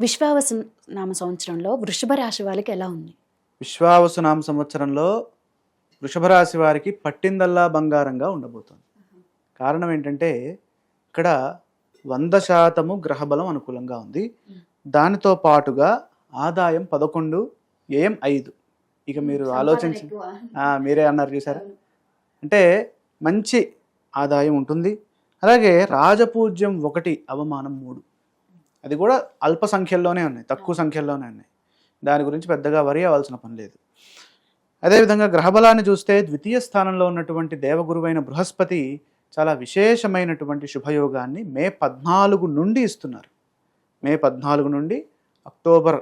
విశ్వావసు నామ సంవత్సరంలో వృషభ రాశి వాళ్ళకి ఎలా ఉంది? విశ్వావసునామ సంవత్సరంలో వృషభ రాశి వారికి పట్టిందల్లా బంగారంగా ఉండబోతోంది. కారణం ఏంటంటే ఇక్కడ వంద శాతము గ్రహబలం అనుకూలంగా ఉంది. దానితో పాటుగా ఆదాయం పదకొండు ఏం ఐదు. ఇక మీరు ఆలోచించి మీరే అన్నారు చూసారా? అంటే మంచి ఆదాయం ఉంటుంది. అలాగే రాజపూజ్యం ఒకటి అవమానం మూడు. అది కూడా అల్ప సంఖ్యల్లోనే ఉన్నాయి తక్కువ సంఖ్యల్లోనే ఉన్నాయి. దాని గురించి పెద్దగా వరి అవ్వాల్సిన పని లేదు. అదేవిధంగా గ్రహబలాన్ని చూస్తే ద్వితీయ స్థానంలో ఉన్నటువంటి దేవగురువైన బృహస్పతి చాలా విశేషమైనటువంటి శుభయోగాన్ని మే పద్నాలుగు నుండి ఇస్తున్నారు. మే పద్నాలుగు నుండి అక్టోబర్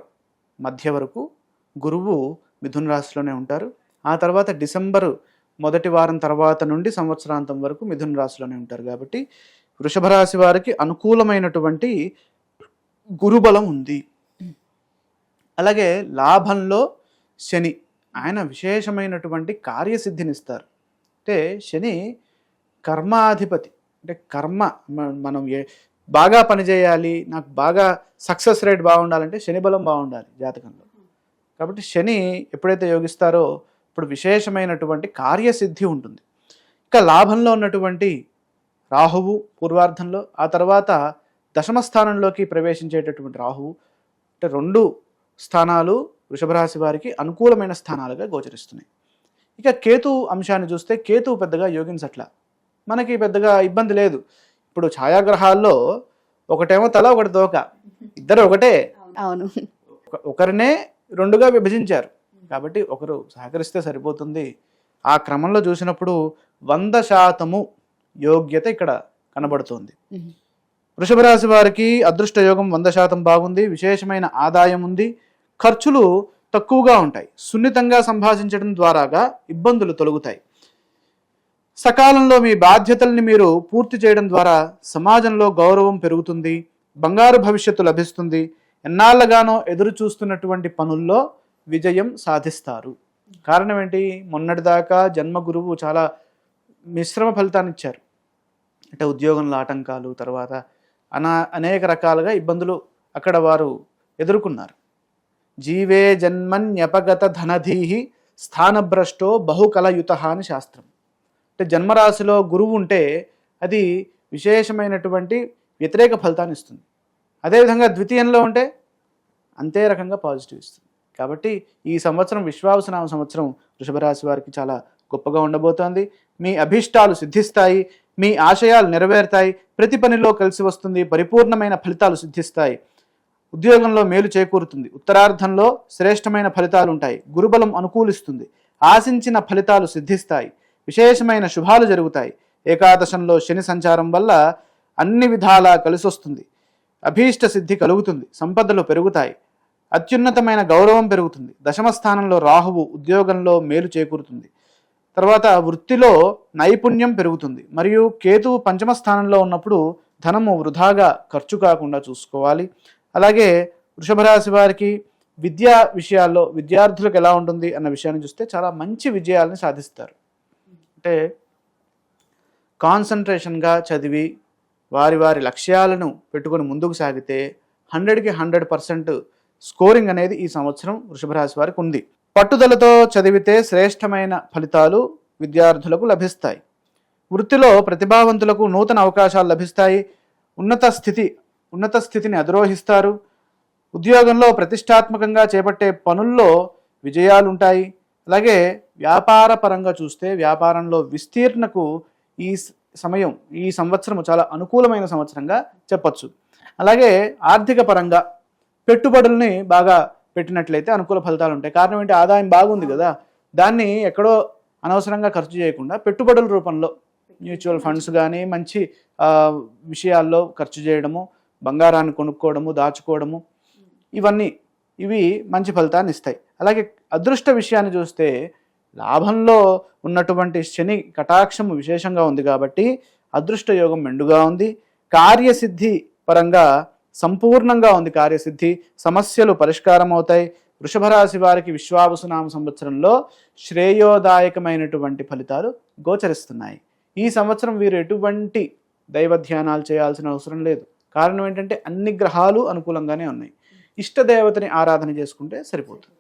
మధ్య వరకు గురువు మిథున రాశిలోనే ఉంటారు. ఆ తర్వాత డిసెంబర్ మొదటి వారం తర్వాత నుండి సంవత్సరాంతం వరకు మిథున రాశిలోనే ఉంటారు. కాబట్టి వృషభ రాశి వారికి అనుకూలమైనటువంటి గురుబలం ఉంది. అలాగే లాభంలో శని ఆయన విశేషమైనటువంటి కార్యసిద్ధినిస్తారు అంటే శని కర్మాధిపతి అంటే కర్మ మనం ఏ బాగా పనిచేయాలి నాకు బాగా సక్సెస్ రేట్ బాగుండాలంటే శని బలం బాగుండాలి జాతకంలో. కాబట్టి శని ఎప్పుడైతే యోగిస్తారో ఇప్పుడు విశేషమైనటువంటి కార్యసిద్ధి ఉంటుంది. ఇక లాభంలో ఉన్నటువంటి రాహువు పూర్వార్ధంలో ఆ తర్వాత దశమ స్థానంలోకి ప్రవేశించేటటువంటి రాహువు అంటే రెండు స్థానాలు వృషభ రాశి వారికి అనుకూలమైన స్థానాలుగా గోచరిస్తున్నాయి. ఇక కేతు అంశాన్ని చూస్తే కేతువు పెద్దగా యోగించట్ల. మనకి పెద్దగా ఇబ్బంది లేదు. ఇప్పుడు ఛాయాగ్రహాల్లో ఒకటేమో తల ఒకటి తోక. ఇద్దరు ఒకటే. అవును. ఒక- ఒకరినే రెండుగా విభజించారు. కాబట్టి ఒకరు సహకరిస్తే సరిపోతుంది. ఆ క్రమంలో చూసినప్పుడు వంద శాతము యోగ్యత ఇక్కడ కనబడుతోంది. వృషభ రాశి వారికి అదృష్ట యోగం వంద శాతం బాగుంది విశేషమైన ఆదాయం ఉంది. ఖర్చులు తక్కువగా ఉంటాయి. సున్నితంగా సంభాషించడం ద్వారాగా ఇబ్బందులు తొలగుతాయి. సకాలంలో మీ బాధ్యతల్ని మీరు పూర్తి చేయడం ద్వారా సమాజంలో గౌరవం పెరుగుతుంది బంగారు భవిష్యత్తు లభిస్తుంది. ఎన్నాళ్ళగానో ఎదురు చూస్తున్నటువంటి పనుల్లో విజయం సాధిస్తారు. కారణం ఏంటి? మొన్నటిదాకా జన్మ గురువు చాలా మిశ్రమ ఫలితాన్ని ఇచ్చారు. అంటే ఉద్యోగంలో ఆటంకాలు తర్వాత అనా అనేక రకాలుగా ఇబ్బందులు అక్కడ వారు ఎదుర్కొన్నారు. జీవే జన్మన్యపగత ధనధీహి స్థానభ్రష్టో బహుకలయుత అని శాస్త్రం. అంటే జన్మరాశిలో గురువు ఉంటే అది విశేషమైనటువంటి వ్యతిరేక ఫలితాన్ని ఇస్తుంది. అదేవిధంగా ద్వితీయంలో ఉంటే అంతే రకంగా పాజిటివ్ ఇస్తుంది. కాబట్టి ఈ సంవత్సరం విశ్వావసనామ సంవత్సరం వృషభ రాశి వారికి చాలా గొప్పగా ఉండబోతోంది. మీ అభిష్టాలు సిద్ధిస్తాయి. మీ ఆశయాలు నెరవేరుతాయి ప్రతి పనిలో కలిసి వస్తుంది పరిపూర్ణమైన ఫలితాలు సిద్ధిస్తాయి. ఉద్యోగంలో మేలు చేకూరుతుంది. ఉత్తరార్ధంలో శ్రేష్టమైన ఫలితాలు ఉంటాయి. గురుబలం అనుకూలిస్తుంది. ఆశించిన ఫలితాలు సిద్ధిస్తాయి. విశేషమైన శుభాలు జరుగుతాయి. ఏకాదశంలో శని సంచారం వల్ల అన్ని విధాలా కలిసొస్తుంది అభీష్ట సిద్ధి కలుగుతుంది. సంపదలు పెరుగుతాయి. అత్యున్నతమైన గౌరవం పెరుగుతుంది. దశమ స్థానంలో రాహువు ఉద్యోగంలో మేలు చేకూరుతుంది. తర్వాత వృత్తిలో నైపుణ్యం పెరుగుతుంది. మరియు కేతువు పంచమ స్థానంలో ఉన్నప్పుడు ధనము వృధాగా ఖర్చు కాకుండా చూసుకోవాలి. అలాగే వృషభ రాశి వారికి విద్యా విషయాల్లో విద్యార్థులకు ఎలా ఉంటుంది అన్న విషయాన్ని చూస్తే చాలా మంచి విజయాలను సాధిస్తారు. అంటే కాన్సన్ట్రేషన్గా చదివి వారి వారి లక్ష్యాలను పెట్టుకొని ముందుకు సాగితే హండ్రెడ్కి హండ్రెడ్ పర్సెంట్ స్కోరింగ్ అనేది ఈ సంవత్సరం వృషభ రాశి వారికి ఉంది. పట్టుదలతో చదివితే శ్రేష్టమైన ఫలితాలు విద్యార్థులకు లభిస్తాయి. వృత్తిలో ప్రతిభావంతులకు నూతన అవకాశాలు లభిస్తాయి. ఉన్నత స్థితి ఉన్నత స్థితిని అధిరోహిస్తారు. ఉద్యోగంలో ప్రతిష్టాత్మకంగా చేపట్టే పనుల్లో విజయాలు ఉంటాయి అలాగే వ్యాపార పరంగా చూస్తే వ్యాపారంలో విస్తీర్ణకు ఈ సమయం ఈ సంవత్సరం చాలా అనుకూలమైన సంవత్సరంగా చెప్పచ్చు. అలాగే ఆర్థిక పరంగా పెట్టుబడుల్ని బాగా పెట్టినట్లయితే అనుకూల ఫలితాలు ఉంటాయి. కారణం ఏంటి? ఆదాయం బాగుంది కదా. దాన్ని ఎక్కడో అనవసరంగా ఖర్చు చేయకుండా పెట్టుబడుల రూపంలో మ్యూచువల్ ఫండ్స్ కానీ మంచి విషయాల్లో ఖర్చు చేయడము బంగారాన్ని కొనుక్కోవడము దాచుకోవడము ఇవన్నీ ఇవి మంచి ఫలితాన్ని ఇస్తాయి. అలాగే అదృష్ట విషయాన్ని చూస్తే లాభంలో ఉన్నటువంటి శని కటాక్షము విశేషంగా ఉంది కాబట్టి అదృష్ట యోగం మెండుగా ఉంది. కార్యసిద్ధి పరంగా సంపూర్ణంగా ఉంది కార్యసిద్ధి సమస్యలు పరిష్కారం అవుతాయి వృషభ రాశి వారికి విశ్వావసునామ సంవత్సరంలో శ్రేయోదాయకమైనటువంటి ఫలితాలు గోచరిస్తున్నాయి. ఈ సంవత్సరం వీరు ఎటువంటి దైవ ధ్యానాలు చేయాల్సిన అవసరం లేదు. కారణం ఏంటంటే అన్ని గ్రహాలు అనుకూలంగానే ఉన్నాయి. ఇష్ట దేవతని ఆరాధన చేసుకుంటే సరిపోతుంది.